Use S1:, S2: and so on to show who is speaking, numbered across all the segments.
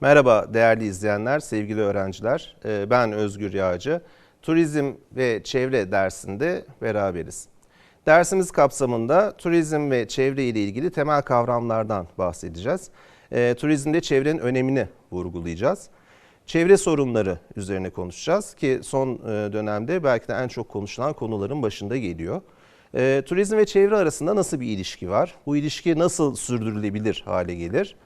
S1: Merhaba değerli izleyenler, sevgili öğrenciler. Ee, Ben Özgür Yağcı. Turizm ve çevre dersinde beraberiz. Dersimiz kapsamında turizm ve çevre ile ilgili temel kavramlardan bahsedeceğiz. Ee, Turizmde çevrenin önemini vurgulayacağız. Çevre sorunları üzerine konuşacağız ki son e, dönemde belki de en çok konuşulan konuların başında geliyor. Ee, Turizm ve çevre arasında nasıl bir ilişki var? Bu ilişki nasıl sürdürülebilir hale gelir?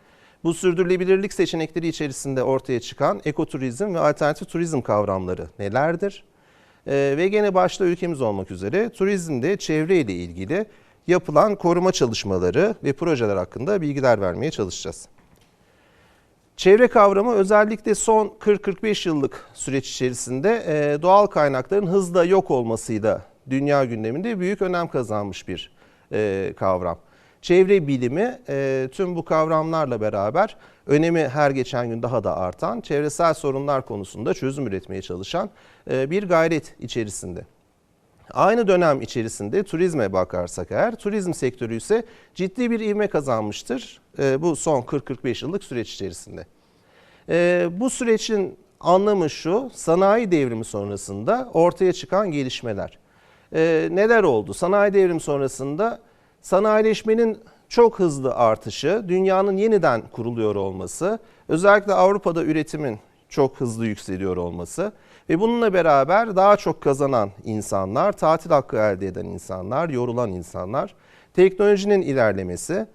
S1: Bu sürdürülebilirlik seçenekleri içerisinde ortaya çıkan ekoturizm ve alternatif turizm kavramları nelerdir? Ee, ve gene başta ülkemiz olmak üzere turizmde çevre ile ilgili yapılan koruma çalışmaları ve projeler hakkında bilgiler vermeye çalışacağız. Çevre kavramı özellikle son 40-45 yıllık süreç içerisinde e, doğal kaynakların hızla yok olmasıyla dünya gündeminde büyük önem kazanmış bir e, kavram. Çevre bilimi e, tüm bu kavramlarla beraber önemi her geçen gün daha da artan, çevresel sorunlar konusunda çözüm üretmeye çalışan e, bir gayret içerisinde. Aynı dönem içerisinde turizme bakarsak eğer, turizm sektörü ise ciddi bir ivme kazanmıştır e, bu son 40-45 yıllık süreç içerisinde. E, bu sürecin anlamı şu, sanayi devrimi sonrasında ortaya çıkan gelişmeler. E, neler oldu? Sanayi devrimi sonrasında sanayileşmenin çok hızlı artışı, dünyanın yeniden kuruluyor olması, özellikle Avrupa'da üretimin çok hızlı yükseliyor olması ve bununla beraber daha çok kazanan insanlar, tatil hakkı elde eden insanlar, yorulan insanlar, teknolojinin ilerlemesi,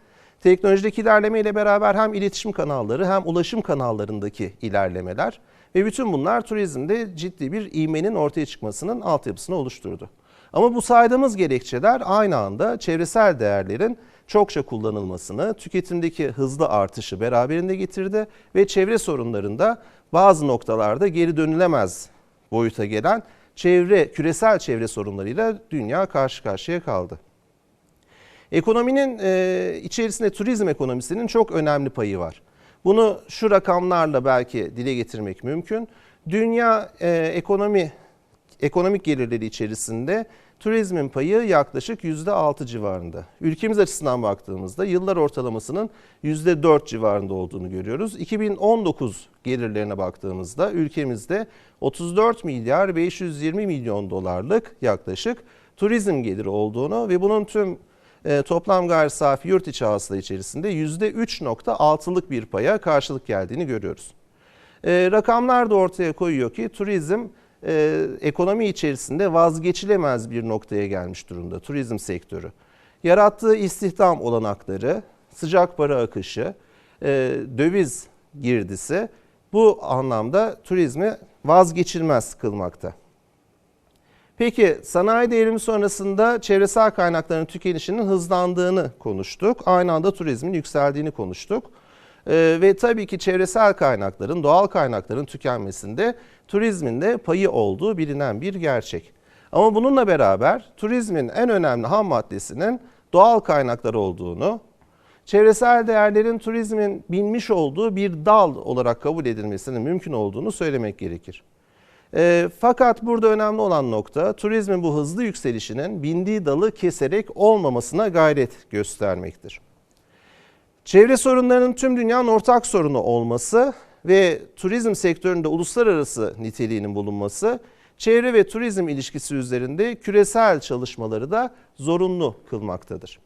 S1: teknolojideki ilerleme ile beraber hem iletişim kanalları hem ulaşım kanallarındaki ilerlemeler ve bütün bunlar turizmde ciddi bir ivmenin ortaya çıkmasının altyapısını oluşturdu. Ama bu saydığımız gerekçeler aynı anda çevresel değerlerin çokça kullanılmasını, tüketimdeki hızlı artışı beraberinde getirdi ve çevre sorunlarında bazı noktalarda geri dönülemez boyuta gelen çevre, küresel çevre sorunlarıyla dünya karşı karşıya kaldı. Ekonominin e, içerisinde turizm ekonomisinin çok önemli payı var. Bunu şu rakamlarla belki dile getirmek mümkün. Dünya e, ekonomi ekonomik gelirleri içerisinde turizmin payı yaklaşık %6 civarında. Ülkemiz açısından baktığımızda yıllar ortalamasının %4 civarında olduğunu görüyoruz. 2019 gelirlerine baktığımızda ülkemizde 34 milyar 520 milyon dolarlık yaklaşık turizm geliri olduğunu ve bunun tüm e, toplam gayri safi yurt içi hasıla içerisinde %3.6'lık bir paya karşılık geldiğini görüyoruz. E, rakamlar da ortaya koyuyor ki turizm e, ekonomi içerisinde vazgeçilemez bir noktaya gelmiş durumda turizm sektörü. Yarattığı istihdam olanakları, sıcak para akışı, e, döviz girdisi bu anlamda turizmi vazgeçilmez kılmakta. Peki sanayi devrimi sonrasında çevresel kaynakların tükenişinin hızlandığını konuştuk. Aynı anda turizmin yükseldiğini konuştuk. Ee, ve tabii ki çevresel kaynakların, doğal kaynakların tükenmesinde turizmin de payı olduğu bilinen bir gerçek. Ama bununla beraber turizmin en önemli ham maddesinin doğal kaynaklar olduğunu, çevresel değerlerin turizmin binmiş olduğu bir dal olarak kabul edilmesinin mümkün olduğunu söylemek gerekir. E, fakat burada önemli olan nokta turizmin bu hızlı yükselişinin bindiği dalı keserek olmamasına gayret göstermektir. Çevre sorunlarının tüm dünyanın ortak sorunu olması ve turizm sektöründe uluslararası niteliğinin bulunması çevre ve turizm ilişkisi üzerinde küresel çalışmaları da zorunlu kılmaktadır.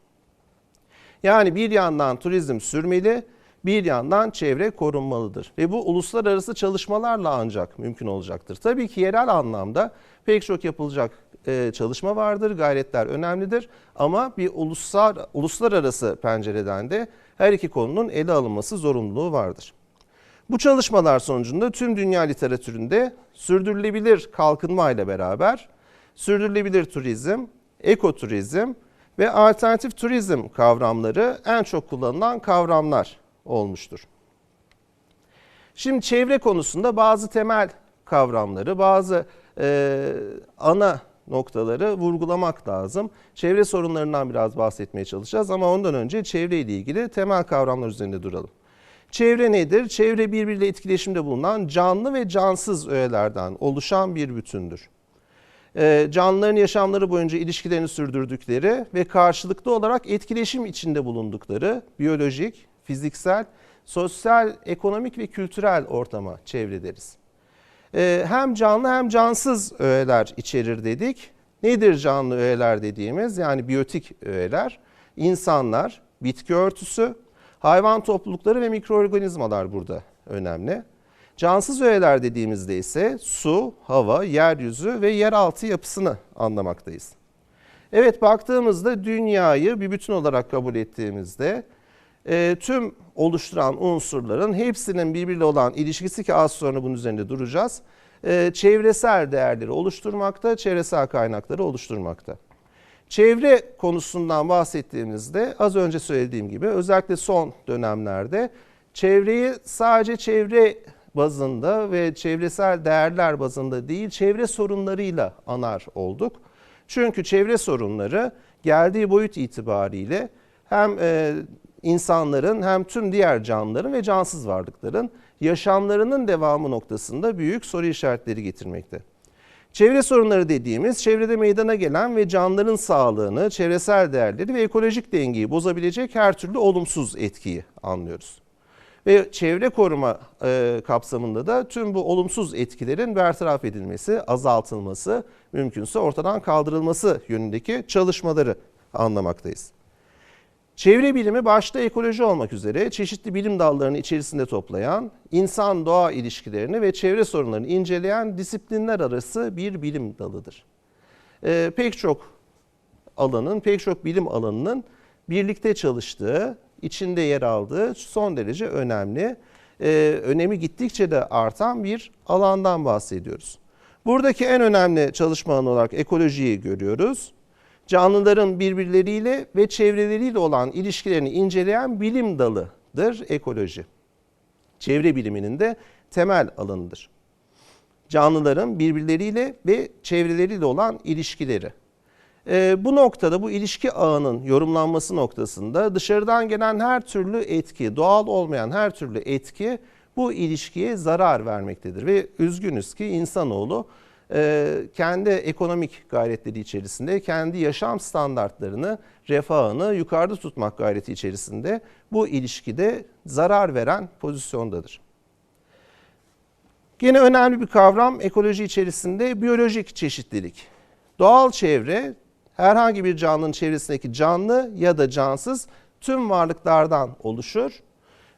S1: Yani bir yandan turizm sürmeli, bir yandan çevre korunmalıdır. Ve bu uluslararası çalışmalarla ancak mümkün olacaktır. Tabii ki yerel anlamda pek çok yapılacak e, çalışma vardır, gayretler önemlidir. Ama bir uluslar, uluslararası pencereden de her iki konunun ele alınması zorunluluğu vardır. Bu çalışmalar sonucunda tüm dünya literatüründe sürdürülebilir kalkınma ile beraber sürdürülebilir turizm, ekoturizm ve alternatif turizm kavramları en çok kullanılan kavramlar olmuştur. Şimdi çevre konusunda bazı temel kavramları, bazı e, ana noktaları vurgulamak lazım. Çevre sorunlarından biraz bahsetmeye çalışacağız ama ondan önce çevre ile ilgili temel kavramlar üzerinde duralım. Çevre nedir? Çevre birbiriyle etkileşimde bulunan canlı ve cansız öğelerden oluşan bir bütündür. Ee, canlıların yaşamları boyunca ilişkilerini sürdürdükleri ve karşılıklı olarak etkileşim içinde bulundukları biyolojik, fiziksel, sosyal, ekonomik ve kültürel ortama çevre deriz. Ee, hem canlı hem cansız öğeler içerir dedik. Nedir canlı öğeler dediğimiz? Yani biyotik öğeler, insanlar, bitki örtüsü, hayvan toplulukları ve mikroorganizmalar burada önemli. Cansız öğeler dediğimizde ise su, hava, yeryüzü ve yeraltı yapısını anlamaktayız. Evet baktığımızda dünyayı bir bütün olarak kabul ettiğimizde e, tüm oluşturan unsurların hepsinin birbiriyle olan ilişkisi ki az sonra bunun üzerinde duracağız. e, çevresel değerleri oluşturmakta, çevresel kaynakları oluşturmakta. Çevre konusundan bahsettiğimizde az önce söylediğim gibi özellikle son dönemlerde çevreyi sadece çevre bazında ve çevresel değerler bazında değil çevre sorunlarıyla anar olduk. Çünkü çevre sorunları geldiği boyut itibariyle hem e, insanların hem tüm diğer canlıların ve cansız varlıkların yaşamlarının devamı noktasında büyük soru işaretleri getirmekte. Çevre sorunları dediğimiz çevrede meydana gelen ve canlıların sağlığını, çevresel değerleri ve ekolojik dengeyi bozabilecek her türlü olumsuz etkiyi anlıyoruz. Ve çevre koruma e, kapsamında da tüm bu olumsuz etkilerin bertaraf edilmesi, azaltılması, mümkünse ortadan kaldırılması yönündeki çalışmaları anlamaktayız. Çevre bilimi başta ekoloji olmak üzere çeşitli bilim dallarını içerisinde toplayan, insan-doğa ilişkilerini ve çevre sorunlarını inceleyen disiplinler arası bir bilim dalıdır. Ee, pek çok alanın, pek çok bilim alanının birlikte çalıştığı, içinde yer aldığı son derece önemli, e, önemi gittikçe de artan bir alandan bahsediyoruz. Buradaki en önemli çalışma alanı olarak ekolojiyi görüyoruz canlıların birbirleriyle ve çevreleriyle olan ilişkilerini inceleyen bilim dalıdır ekoloji. Çevre biliminin de temel alanıdır. Canlıların birbirleriyle ve çevreleriyle olan ilişkileri. Ee, bu noktada bu ilişki ağının yorumlanması noktasında dışarıdan gelen her türlü etki, doğal olmayan her türlü etki bu ilişkiye zarar vermektedir. Ve üzgünüz ki insanoğlu e, kendi ekonomik gayretleri içerisinde kendi yaşam standartlarını, refahını yukarıda tutmak gayreti içerisinde bu ilişkide zarar veren pozisyondadır. Yine önemli bir kavram ekoloji içerisinde biyolojik çeşitlilik. Doğal çevre herhangi bir canlının çevresindeki canlı ya da cansız tüm varlıklardan oluşur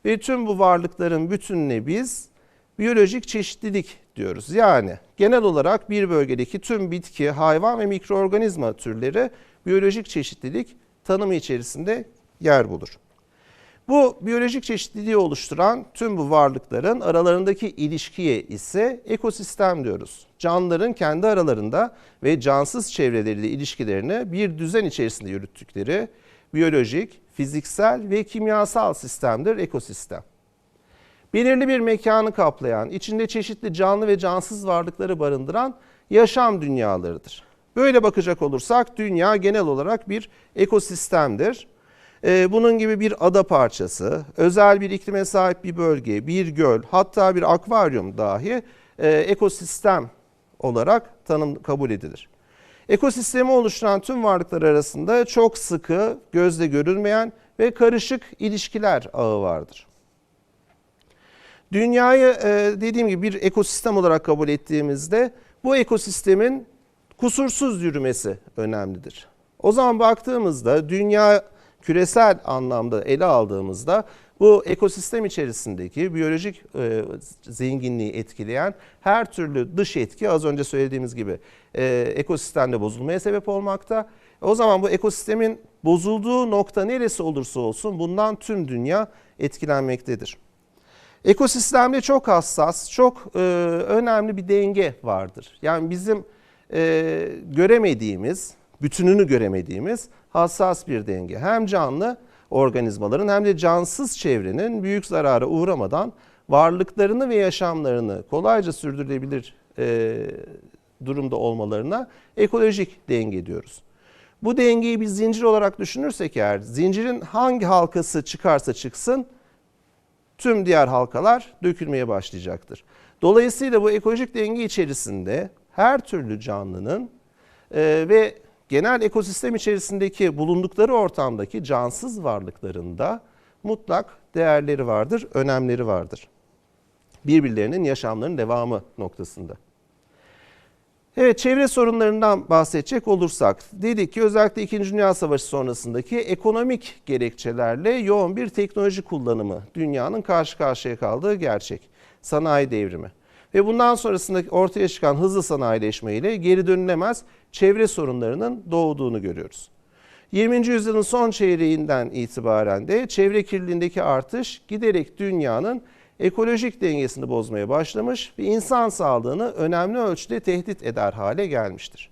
S1: ve tüm bu varlıkların bütününe biz biyolojik çeşitlilik diyoruz. Yani genel olarak bir bölgedeki tüm bitki, hayvan ve mikroorganizma türleri biyolojik çeşitlilik tanımı içerisinde yer bulur. Bu biyolojik çeşitliliği oluşturan tüm bu varlıkların aralarındaki ilişkiye ise ekosistem diyoruz. Canlıların kendi aralarında ve cansız çevreleriyle ilişkilerini bir düzen içerisinde yürüttükleri biyolojik, fiziksel ve kimyasal sistemdir ekosistem. Belirli bir mekanı kaplayan, içinde çeşitli canlı ve cansız varlıkları barındıran yaşam dünyalarıdır. Böyle bakacak olursak dünya genel olarak bir ekosistemdir. Ee, bunun gibi bir ada parçası, özel bir iklime sahip bir bölge, bir göl, hatta bir akvaryum dahi e, ekosistem olarak tanım kabul edilir. Ekosistemi oluşturan tüm varlıklar arasında çok sıkı, gözle görülmeyen ve karışık ilişkiler ağı vardır. Dünyayı e, dediğim gibi bir ekosistem olarak kabul ettiğimizde bu ekosistemin kusursuz yürümesi önemlidir. O zaman baktığımızda dünya küresel anlamda ele aldığımızda bu ekosistem içerisindeki biyolojik e, zenginliği etkileyen her türlü dış etki az önce söylediğimiz gibi e, ekosistemde bozulmaya sebep olmakta. O zaman bu ekosistemin bozulduğu nokta neresi olursa olsun bundan tüm dünya etkilenmektedir. Ekosistemde çok hassas, çok e, önemli bir denge vardır. Yani bizim e, göremediğimiz, bütününü göremediğimiz hassas bir denge. Hem canlı organizmaların hem de cansız çevrenin büyük zarara uğramadan varlıklarını ve yaşamlarını kolayca sürdürülebilir e, durumda olmalarına ekolojik denge diyoruz. Bu dengeyi bir zincir olarak düşünürsek eğer zincirin hangi halkası çıkarsa çıksın tüm diğer halkalar dökülmeye başlayacaktır. Dolayısıyla bu ekolojik denge içerisinde her türlü canlının e, ve genel ekosistem içerisindeki bulundukları ortamdaki cansız varlıklarında mutlak değerleri vardır, önemleri vardır. Birbirlerinin yaşamlarının devamı noktasında. Evet çevre sorunlarından bahsedecek olursak dedik ki özellikle 2. Dünya Savaşı sonrasındaki ekonomik gerekçelerle yoğun bir teknoloji kullanımı dünyanın karşı karşıya kaldığı gerçek. Sanayi devrimi. Ve bundan sonrasında ortaya çıkan hızlı sanayileşme ile geri dönülemez çevre sorunlarının doğduğunu görüyoruz. 20. yüzyılın son çeyreğinden itibaren de çevre kirliliğindeki artış giderek dünyanın ekolojik dengesini bozmaya başlamış ve insan sağlığını önemli ölçüde tehdit eder hale gelmiştir.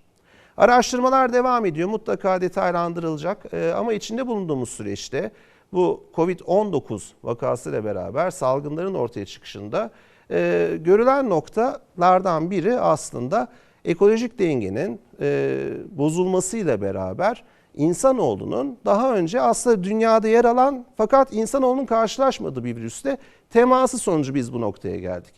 S1: Araştırmalar devam ediyor mutlaka detaylandırılacak Ee, ama içinde bulunduğumuz süreçte bu Covid-19 vakasıyla beraber salgınların ortaya çıkışında e, görülen noktalardan biri aslında ekolojik dengenin e, bozulmasıyla beraber insanoğlunun daha önce aslında dünyada yer alan fakat insanoğlunun karşılaşmadığı bir virüste teması sonucu biz bu noktaya geldik.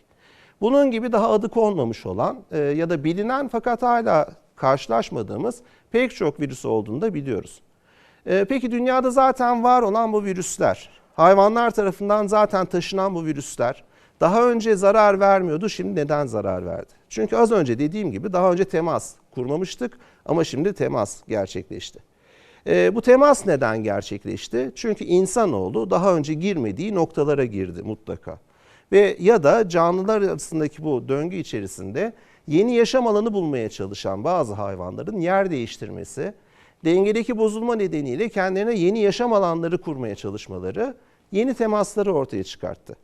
S1: Bunun gibi daha adı konmamış olan e, ya da bilinen fakat hala karşılaşmadığımız pek çok virüs olduğunu da biliyoruz. E, peki dünyada zaten var olan bu virüsler, hayvanlar tarafından zaten taşınan bu virüsler daha önce zarar vermiyordu, şimdi neden zarar verdi? Çünkü az önce dediğim gibi daha önce temas kurmamıştık ama şimdi temas gerçekleşti. E, bu temas neden gerçekleşti? Çünkü insanoğlu daha önce girmediği noktalara girdi mutlaka. Ve ya da canlılar arasındaki bu döngü içerisinde yeni yaşam alanı bulmaya çalışan bazı hayvanların yer değiştirmesi, dengedeki bozulma nedeniyle kendilerine yeni yaşam alanları kurmaya çalışmaları yeni temasları ortaya çıkarttı.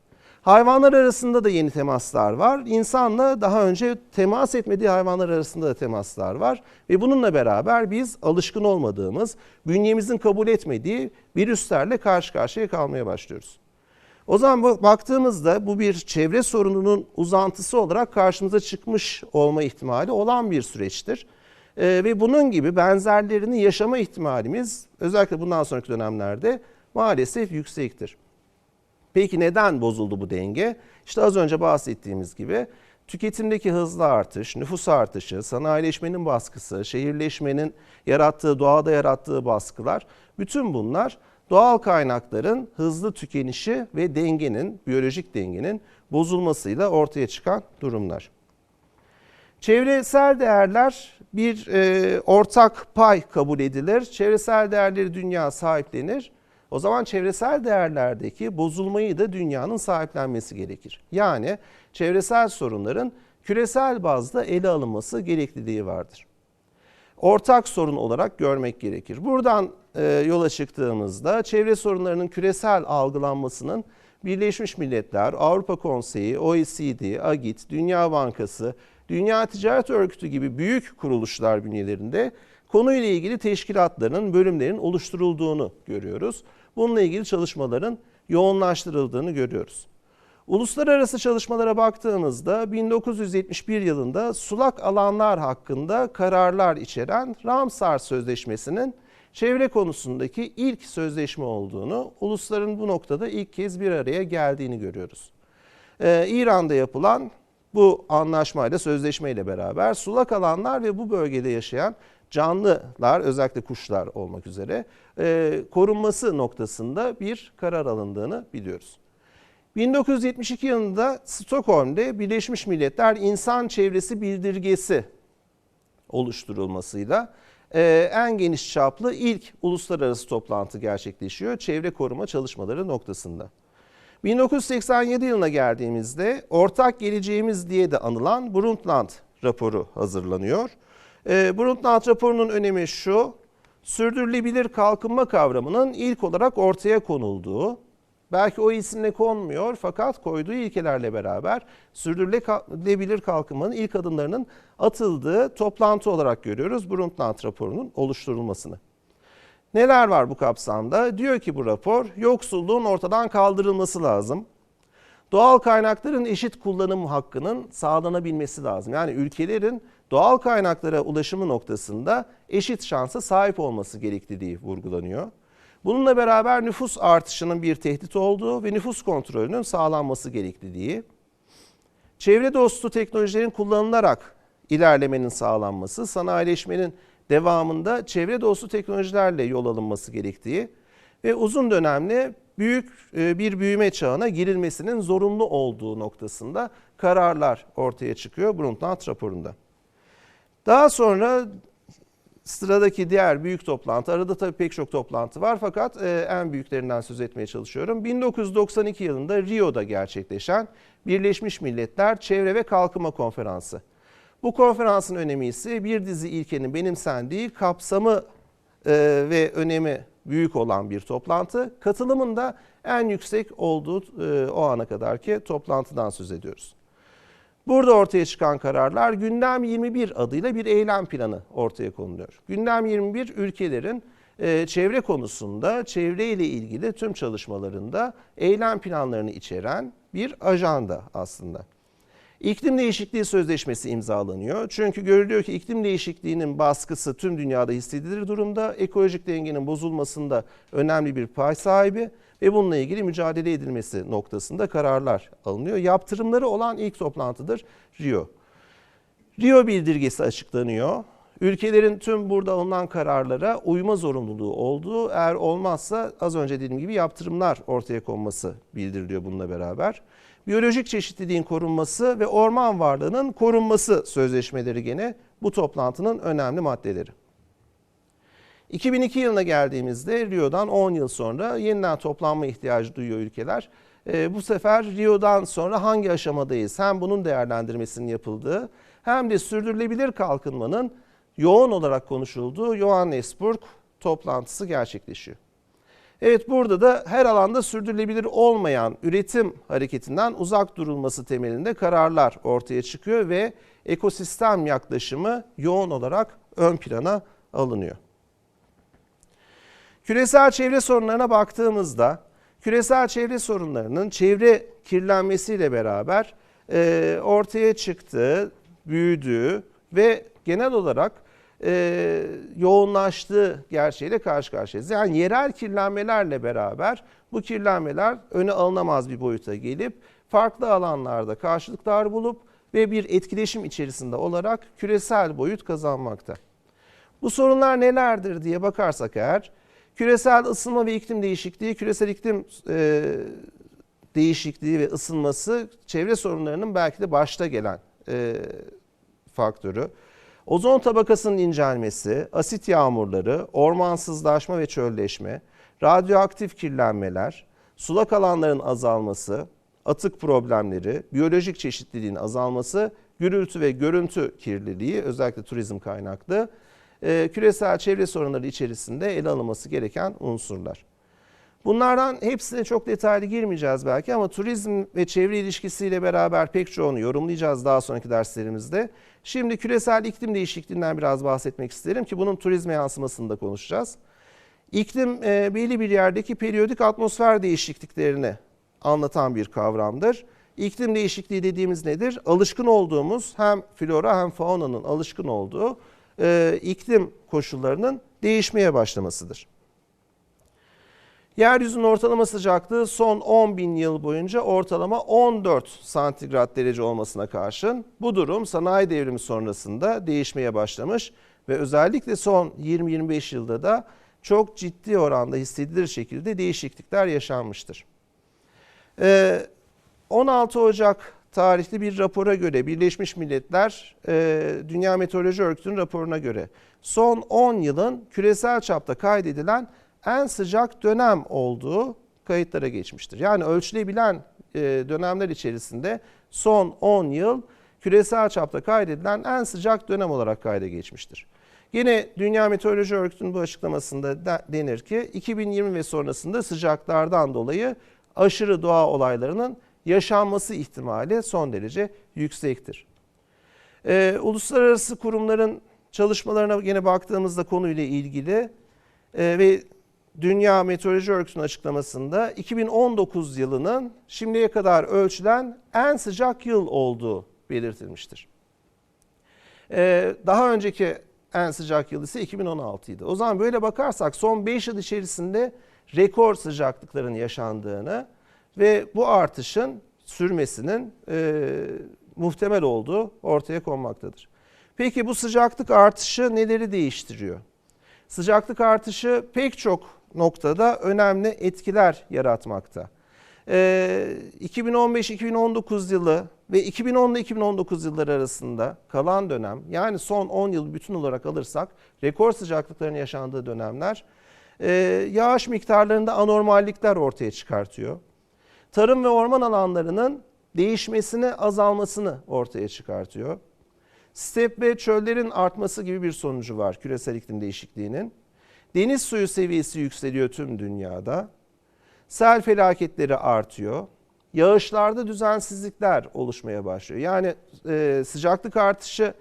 S1: Hayvanlar arasında da yeni temaslar var. İnsanla daha önce temas etmediği hayvanlar arasında da temaslar var. Ve bununla beraber biz alışkın olmadığımız, bünyemizin kabul etmediği virüslerle karşı karşıya kalmaya başlıyoruz. O zaman baktığımızda bu bir çevre sorununun uzantısı olarak karşımıza çıkmış olma ihtimali olan bir süreçtir. Ee, ve bunun gibi benzerlerini yaşama ihtimalimiz özellikle bundan sonraki dönemlerde maalesef yüksektir. Peki neden bozuldu bu denge? İşte az önce bahsettiğimiz gibi tüketimdeki hızlı artış, nüfus artışı, sanayileşmenin baskısı, şehirleşmenin yarattığı, doğada yarattığı baskılar bütün bunlar doğal kaynakların hızlı tükenişi ve dengenin, biyolojik dengenin bozulmasıyla ortaya çıkan durumlar. Çevresel değerler bir e, ortak pay kabul edilir. Çevresel değerleri dünya sahiplenir. O zaman çevresel değerlerdeki bozulmayı da dünyanın sahiplenmesi gerekir. Yani çevresel sorunların küresel bazda ele alınması gerekliliği vardır. Ortak sorun olarak görmek gerekir. Buradan e, yola çıktığımızda çevre sorunlarının küresel algılanmasının Birleşmiş Milletler, Avrupa Konseyi, OECD, AGİT, Dünya Bankası, Dünya Ticaret Örgütü gibi büyük kuruluşlar bünyelerinde konuyla ilgili teşkilatların, bölümlerin oluşturulduğunu görüyoruz. Bununla ilgili çalışmaların yoğunlaştırıldığını görüyoruz. Uluslararası çalışmalara baktığımızda 1971 yılında sulak alanlar hakkında kararlar içeren Ramsar Sözleşmesi'nin çevre konusundaki ilk sözleşme olduğunu, ulusların bu noktada ilk kez bir araya geldiğini görüyoruz. Ee, İran'da yapılan bu anlaşmayla, sözleşmeyle beraber sulak alanlar ve bu bölgede yaşayan canlılar özellikle kuşlar olmak üzere e, korunması noktasında bir karar alındığını biliyoruz. 1972 yılında Stockholm'de Birleşmiş Milletler İnsan Çevresi Bildirgesi oluşturulmasıyla e, en geniş çaplı ilk uluslararası toplantı gerçekleşiyor çevre koruma çalışmaları noktasında. 1987 yılına geldiğimizde ortak geleceğimiz diye de anılan Brundtland raporu hazırlanıyor. E, Brundtland raporunun önemi şu, sürdürülebilir kalkınma kavramının ilk olarak ortaya konulduğu, belki o isimle konmuyor fakat koyduğu ilkelerle beraber sürdürülebilir kalkınmanın ilk adımlarının atıldığı toplantı olarak görüyoruz Brundtland raporunun oluşturulmasını. Neler var bu kapsamda? Diyor ki bu rapor yoksulluğun ortadan kaldırılması lazım. Doğal kaynakların eşit kullanım hakkının sağlanabilmesi lazım. Yani ülkelerin doğal kaynaklara ulaşımı noktasında eşit şansa sahip olması gerekliliği vurgulanıyor. Bununla beraber nüfus artışının bir tehdit olduğu ve nüfus kontrolünün sağlanması gerekliliği, çevre dostu teknolojilerin kullanılarak ilerlemenin sağlanması, sanayileşmenin devamında çevre dostu teknolojilerle yol alınması gerektiği ve uzun dönemli büyük e, bir büyüme çağına girilmesinin zorunlu olduğu noktasında kararlar ortaya çıkıyor Brundtland raporunda. Daha sonra sıradaki diğer büyük toplantı, arada tabii pek çok toplantı var fakat e, en büyüklerinden söz etmeye çalışıyorum. 1992 yılında Rio'da gerçekleşen Birleşmiş Milletler Çevre ve Kalkınma Konferansı. Bu konferansın önemi ise bir dizi ilkenin benimsendiği kapsamı e, ve önemi büyük olan bir toplantı. Katılımın da en yüksek olduğu e, o ana kadarki toplantıdan söz ediyoruz. Burada ortaya çıkan kararlar Gündem 21 adıyla bir eylem planı ortaya konuluyor. Gündem 21 ülkelerin e, çevre konusunda çevre ile ilgili tüm çalışmalarında eylem planlarını içeren bir ajanda aslında. İklim değişikliği sözleşmesi imzalanıyor. Çünkü görülüyor ki iklim değişikliğinin baskısı tüm dünyada hissedilir durumda. Ekolojik dengenin bozulmasında önemli bir pay sahibi ve bununla ilgili mücadele edilmesi noktasında kararlar alınıyor. Yaptırımları olan ilk toplantıdır Rio. Rio bildirgesi açıklanıyor. Ülkelerin tüm burada alınan kararlara uyma zorunluluğu olduğu, eğer olmazsa az önce dediğim gibi yaptırımlar ortaya konması bildiriliyor bununla beraber. Biyolojik çeşitliliğin korunması ve orman varlığının korunması sözleşmeleri gene bu toplantının önemli maddeleri. 2002 yılına geldiğimizde Rio'dan 10 yıl sonra yeniden toplanma ihtiyacı duyuyor ülkeler. E, bu sefer Rio'dan sonra hangi aşamadayız? Hem bunun değerlendirmesinin yapıldığı hem de sürdürülebilir kalkınmanın yoğun olarak konuşulduğu Johannesburg toplantısı gerçekleşiyor. Evet burada da her alanda sürdürülebilir olmayan üretim hareketinden uzak durulması temelinde kararlar ortaya çıkıyor ve ekosistem yaklaşımı yoğun olarak ön plana alınıyor. Küresel çevre sorunlarına baktığımızda küresel çevre sorunlarının çevre kirlenmesiyle beraber e, ortaya çıktığı, büyüdüğü ve genel olarak e, yoğunlaştığı gerçeğiyle karşı karşıyayız. Yani yerel kirlenmelerle beraber bu kirlenmeler öne alınamaz bir boyuta gelip farklı alanlarda karşılıklar bulup ve bir etkileşim içerisinde olarak küresel boyut kazanmakta. Bu sorunlar nelerdir diye bakarsak eğer küresel ısınma ve iklim değişikliği, küresel iklim e, değişikliği ve ısınması çevre sorunlarının belki de başta gelen e, faktörü. Ozon tabakasının incelmesi, asit yağmurları, ormansızlaşma ve çölleşme, radyoaktif kirlenmeler, sulak alanların azalması, atık problemleri, biyolojik çeşitliliğin azalması, gürültü ve görüntü kirliliği özellikle turizm kaynaklı e, küresel çevre sorunları içerisinde ele alınması gereken unsurlar. Bunlardan hepsine çok detaylı girmeyeceğiz belki ama turizm ve çevre ilişkisiyle beraber pek çoğunu yorumlayacağız daha sonraki derslerimizde. Şimdi küresel iklim değişikliğinden biraz bahsetmek isterim ki bunun turizme yansımasını da konuşacağız. İklim e, belli bir yerdeki periyodik atmosfer değişikliklerini anlatan bir kavramdır. İklim değişikliği dediğimiz nedir? Alışkın olduğumuz hem flora hem faunanın alışkın olduğu e, iklim koşullarının değişmeye başlamasıdır. Yeryüzünün ortalama sıcaklığı son 10 bin yıl boyunca ortalama 14 santigrat derece olmasına karşın bu durum sanayi devrimi sonrasında değişmeye başlamış ve özellikle son 20-25 yılda da çok ciddi oranda hissedilir şekilde değişiklikler yaşanmıştır. 16 Ocak tarihli bir rapora göre Birleşmiş Milletler Dünya Meteoroloji Örgütü'nün raporuna göre son 10 yılın küresel çapta kaydedilen en sıcak dönem olduğu kayıtlara geçmiştir. Yani ölçülebilen dönemler içerisinde son 10 yıl küresel çapta kaydedilen en sıcak dönem olarak kayda geçmiştir. Yine Dünya Meteoroloji Örgütü'nün bu açıklamasında denir ki 2020 ve sonrasında sıcaklardan dolayı aşırı doğa olaylarının yaşanması ihtimali son derece yüksektir. Ee, uluslararası kurumların çalışmalarına yine baktığımızda konuyla ilgili e, ve Dünya Meteoroloji Örgütü'nün açıklamasında 2019 yılının şimdiye kadar ölçülen en sıcak yıl olduğu belirtilmiştir. Ee, daha önceki en sıcak yıl ise 2016 idi. O zaman böyle bakarsak son 5 yıl içerisinde rekor sıcaklıkların yaşandığını ve bu artışın sürmesinin e, muhtemel olduğu ortaya konmaktadır. Peki bu sıcaklık artışı neleri değiştiriyor? Sıcaklık artışı pek çok noktada önemli etkiler yaratmakta. Ee, 2015-2019 yılı ve 2010 ile 2019 yılları arasında kalan dönem yani son 10 yıl bütün olarak alırsak rekor sıcaklıkların yaşandığı dönemler e, yağış miktarlarında anormallikler ortaya çıkartıyor. Tarım ve orman alanlarının değişmesini, azalmasını ortaya çıkartıyor. Step ve çöllerin artması gibi bir sonucu var küresel iklim değişikliğinin. Deniz suyu seviyesi yükseliyor tüm dünyada. Sel felaketleri artıyor. Yağışlarda düzensizlikler oluşmaya başlıyor. Yani e, sıcaklık artışı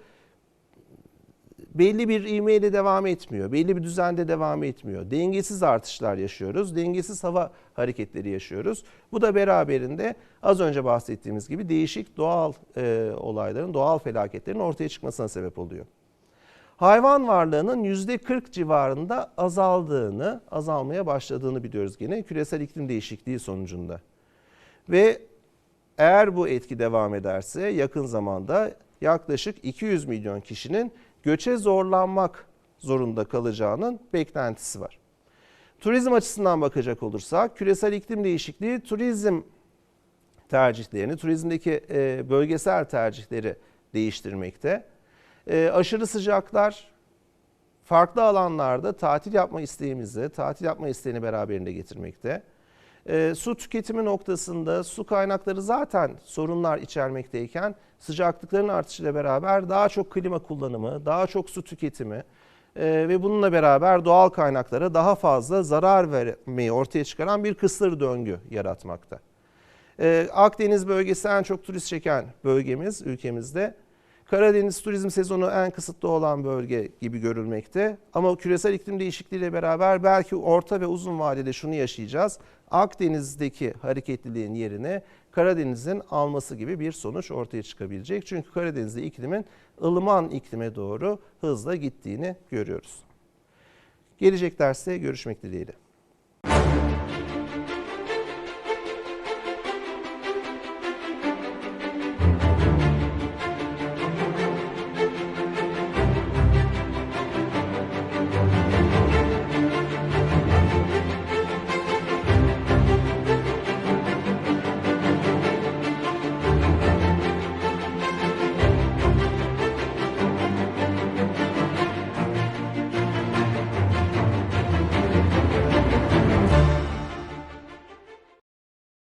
S1: belli bir ivmeyle devam etmiyor. Belli bir düzende devam etmiyor. Dengesiz artışlar yaşıyoruz. Dengesiz hava hareketleri yaşıyoruz. Bu da beraberinde az önce bahsettiğimiz gibi değişik doğal e, olayların, doğal felaketlerin ortaya çıkmasına sebep oluyor. Hayvan varlığının %40 civarında azaldığını, azalmaya başladığını biliyoruz gene küresel iklim değişikliği sonucunda. Ve eğer bu etki devam ederse yakın zamanda yaklaşık 200 milyon kişinin göçe zorlanmak zorunda kalacağının beklentisi var. Turizm açısından bakacak olursak küresel iklim değişikliği turizm tercihlerini, turizmdeki e, bölgesel tercihleri değiştirmekte. E, aşırı sıcaklar farklı alanlarda tatil yapma isteğimizi, tatil yapma isteğini beraberinde getirmekte. E, su tüketimi noktasında su kaynakları zaten sorunlar içermekteyken sıcaklıkların artışıyla beraber daha çok klima kullanımı, daha çok su tüketimi e, ve bununla beraber doğal kaynaklara daha fazla zarar vermeyi ortaya çıkaran bir kısır döngü yaratmakta. E, Akdeniz bölgesi en çok turist çeken bölgemiz ülkemizde. Karadeniz turizm sezonu en kısıtlı olan bölge gibi görülmekte. Ama küresel iklim değişikliğiyle beraber belki orta ve uzun vadede şunu yaşayacağız. Akdeniz'deki hareketliliğin yerine Karadeniz'in alması gibi bir sonuç ortaya çıkabilecek. Çünkü Karadeniz'de iklimin ılıman iklime doğru hızla gittiğini görüyoruz. Gelecek derste görüşmek dileğiyle.